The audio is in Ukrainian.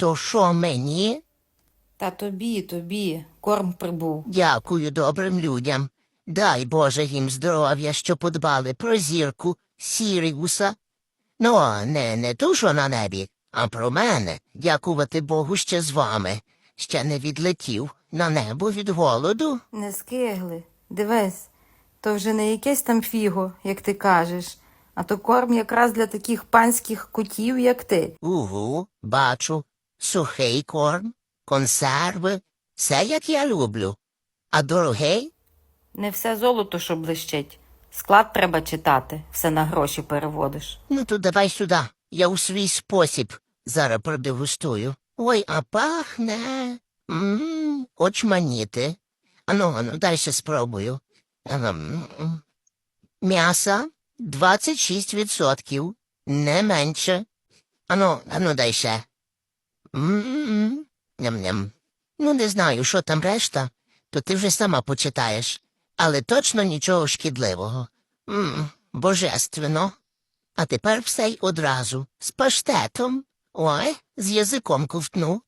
То що мені? Та тобі, тобі, корм прибув. Дякую добрим людям. Дай Боже їм здоров'я, що подбали про зірку Сіріуса. Ну, а не, не ту, що на небі, а про мене. Дякувати Богу ще з вами. Ще не відлетів на небо від голоду. Не скигли. Дивись, то вже не якесь там фіго, як ти кажеш, а то корм якраз для таких панських котів, як ти. Угу, бачу. Сухий корм, консерви, все як я люблю. А дорогий? Не все золото, що блищить. Склад треба читати, все на гроші переводиш. Ну то давай сюди. Я у свій спосіб зараз продегустую. Ой, а пахне. Мм, очманіти. Ану, ану, ще спробую. Ем, м. М'яса 26%, не менше. Ану, ану, дай ще. Ням-ням. Ну, не знаю, що там решта, то ти вже сама почитаєш. Але точно нічого шкідливого. М, божественно. А тепер все й одразу. З паштетом. Ой, з язиком ковтну.